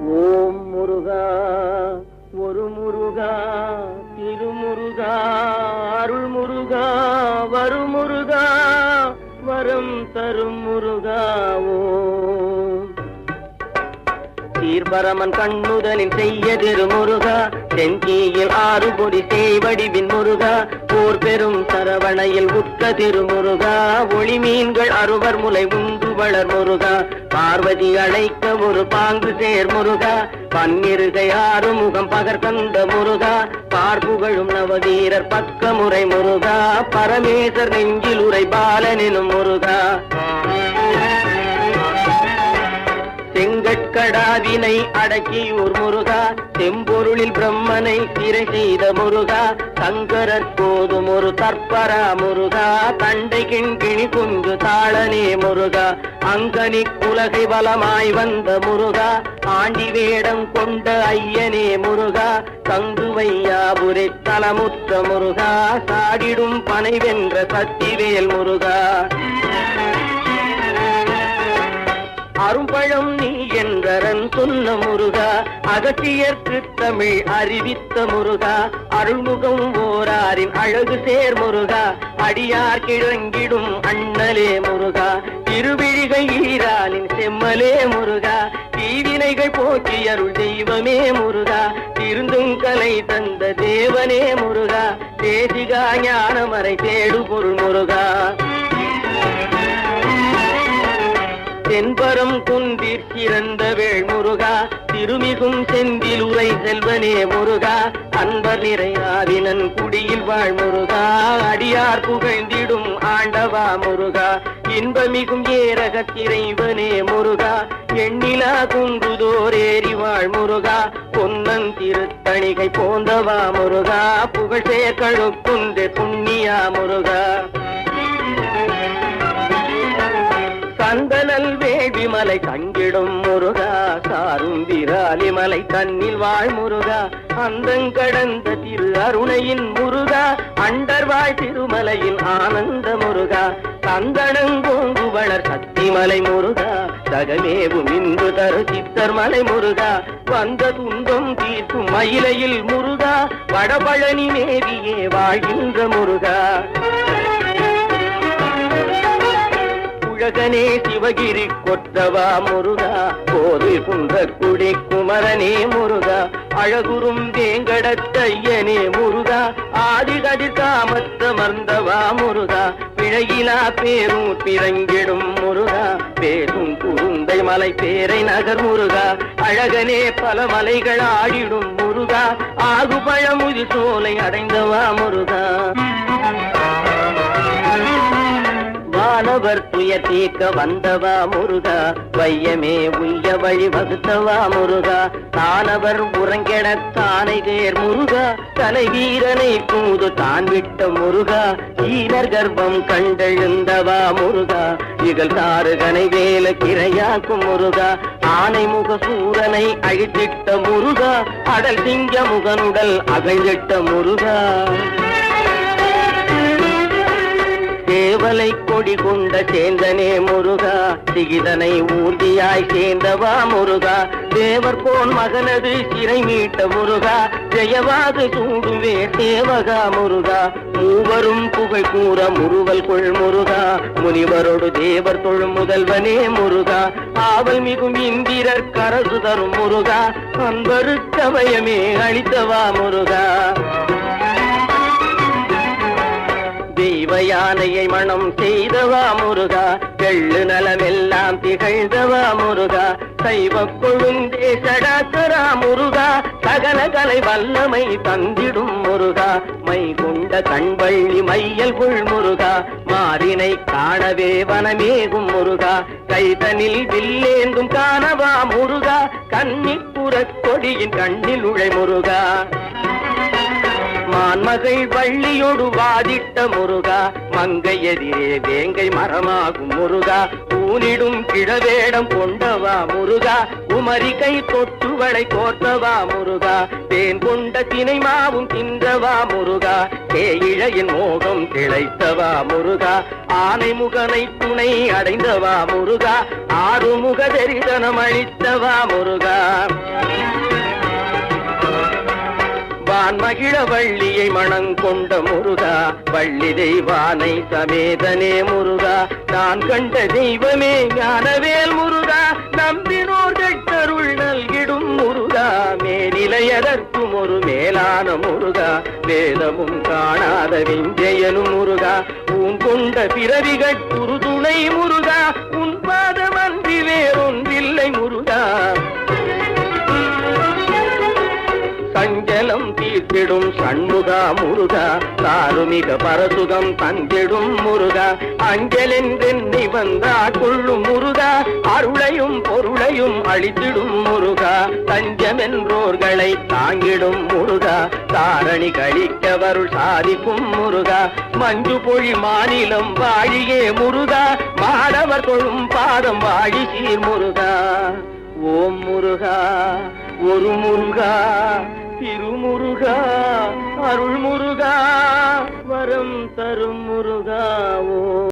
ஓம் முருகா ஒரு முருகா திருமுருகா அருள் முருகா வரும் முருகா வரம் தரும் முருகா ஓ சீர்பரமன் கண்ணுதலின் செய்ய திருமுருகா செஞ்சியில் ஆறு பொடி செய்வடிவின் முருகா போர் பெரும் சரவணையில் உற்ற திருமுருகா ஒளி மீன்கள் அறுவர் முலை உண்டு வளர் முருகா பார்வதி அழைக்க ஒரு பாங்கு சேர் முருகா பன்னிருகை ஆறு முகம் பகர்கந்த முருகா பார்ப்புகழும் நவதீரர் பக்க முறை முருகா பரமேசர் நெஞ்சில் உரை பாலனினும் முருகா. கடாவினை அடக்கியூர் முருகா. செம்பொருளில் பிரம்மனை சிறை செய்த முருகா. சங்கரர் போதும் ஒரு தற்பரா முருகா. தண்டை கிண்கிணி குஞ்சு தாளனே முருகா. அங்கனி குலகை பலமாய் வந்த முருகா. ஆண்டி வேடம் கொண்ட ஐயனே முருகா. தங்குவையாபுரை தலமுத்த முருகா. சாடிடும் பனை வென்ற சக்திவேல் முருகா. அரும்பழம் நீ என்றரன் சொன்ன முருகா. அகத்தியர்க்கு தமிழ் அறிவித்த முருகா. அருள்முகம் ஓராரின் அழகு சேர் முருகா. அடியார் கிழங்கிடும் அண்ணலே முருகா. திருவிழிகை ஈராலின் செம்மலே முருகா. தீவினைகள் போக்கி அருள் தெய்வமே முருகா. திருந்தும் கலை தந்த தேவனே முருகா. தேசிகா ஞானமறை தேடு பொருள் முருகா. தென்பரம் குந்திற் சிறந்த வேள் முருகா திருமிகும் செந்தில் உரை செல்வனே முருகா அன்பர் நிறையாதினன் குடியில் வாழ் முருகா அடியார் புகழ்ந்திடும் ஆண்டவா முருகா இன்பமிகும் ஏரக திரைவனே முருகா எண்ணிலா குன்றுதோரேறி வாழ் முருகா பொன்னன் திருத்தணிகை போந்தவா முருகா புகழ் சேர்க்கழுக்குன்று புண்ணியா முருகா. வேள்வி மலை தங்கிடும் முருகா சாரும் விராலி மலை தன்னில் வாழ் முருகா அந்தங்கடந்த திரு அருணையின் முருகா அண்டர்வாய் திருமலையின் ஆனந்த முருகா சந்தனங்கோங்கு வளர் சக்திமலை முருகா சகமேவும் இன்று தரு சித்தர் மலை முருகா வந்த துன்பம் தீர்க்கும் மயிலையில் முருகா வடபழனி மேவியே வாழ்கின்ற முருகா. உலகனே சிவகிரி கொற்றவா முருகா கோவில் குடி குமரனே முருகா அழகுறும் தேங்கடத்தையனே முருகா ஆதிகதிர் காமத்தமர்ந்தவா முருகா பிழையிலா பேரும் பிறங்கிடும் முருகா பேரும் குருந்தை மலை பேரை நகர் முருகா அழகனே பல மலைகள் ஆடிடும் முருகா ஆகு பழமுதி சோலை அடைந்தவா முருகா வானவர் துய தீர்க்க வந்தவா முருகா? வையமே உய்ய வழி வகுத்தவா முருகா? தானவர் உறங்கெட தானை தேர் முருகா? தலை வீரனை பூது தான் விட்ட முருகா? ஈனர் கர்ப்பம் கண்டெழுந்தவா முருகா? இகழ் தாருகனை வேல கிரையாக்கும் முருகா? ஆனை முக சூரனை அழித்திட்ட முருகா? அடல் திங்க முகனுடல் அகழ்ந்திட்ட முருகா? சேவலை கொடி கொண்ட சேந்தனே முருகா சிகிதனை ஊர்தியாய் சேர்ந்தவா முருகா. தேவர் போன் மகனது சிறை மீட்ட முருகா ஜெயவாது சூடுவே தேவகா முருகா. மூவரும் புகழ் கூற முறுவல் கொள் முருகா முனிவரோடு தேவர் தொழும் முதல்வனே முருகா. ஆவல் மிகும் இந்திரர் கரசு தரும் முருகா அன்பருக்கவயமே அளித்தவா முருகா. யானையை செய்தவா முருகா? வெள்ளு நலமெல்லாம் திகழ்ந்தவா முருகா? சைவ கொழுந்தே சடாசரா முருகா? சகல கலை வல்லமை தந்திடும் முருகா? மை கொண்ட கண்வள்ளி மையல் கொள் முருகா? மாறினை காணவே வனமேகும் முருகா? கைதனில் வில்லேந்தும் காணவா முருகா? கன்னிப்புறக் கொடியின் கண்ணில் உழை முருகா? மான்மகை வள்ளியோடு வாதிட்ட முருகா மங்கை எதிரே வேங்கை மரமாகும் முருகா ஊனிடும் கிழவேடம் கொண்டவா முருகா உமரி கை தொட்டுவளை கோர்த்தவா முருகா தேன் கொண்ட தினை மாவும் தின்றவா முருகா தேயிழையின் மோகம் திளைத்தவா முருகா ஆனை முகனை துணை அடைந்தவா முருகா ஆறுமுக தரிசனம் அளித்தவா முருகா. வான் மகிழ வள்ளியை மணங்கொண்ட முருகா வள்ளி தெய்வானை சமேதனே முருகா. நான் கண்ட தெய்வமே ஞானவேல் முருகா நம்பினோர் கட்டருள் நல்கிடும் முருகா. மேலிலையதற்கும் ஒரு மேலான முருகா வேதமும் காணாத விஞ்சயனும் முருகா. உன் கொண்ட பிறவிகள் குருதுணை முருகா உன் பாதமன்றி வேறொன்றில்லை முருகா. சண்முகா முருகா. தாருமிக பரசுகம் தந்திடும் முருகா. அஞ்சலென்றெண்ணி வந்தா கொள்ளும் முருகா. அருளையும் பொருளையும் அழித்திடும் முருகா. தஞ்சமென்றோர்களை தாங்கிடும் முருகா. தாரணி கழிக்கவருள் சாதிக்கும் முருகா. மஞ்சு பொழி மாநிலம் வாழியே முருகா. மாணவர் தொழும் பாதம் வாழி சீர் முருகா. ஓம் முருகா ஒரு முருகா. திருமுருகா அருள் முருகா வரம் தரும் முருகா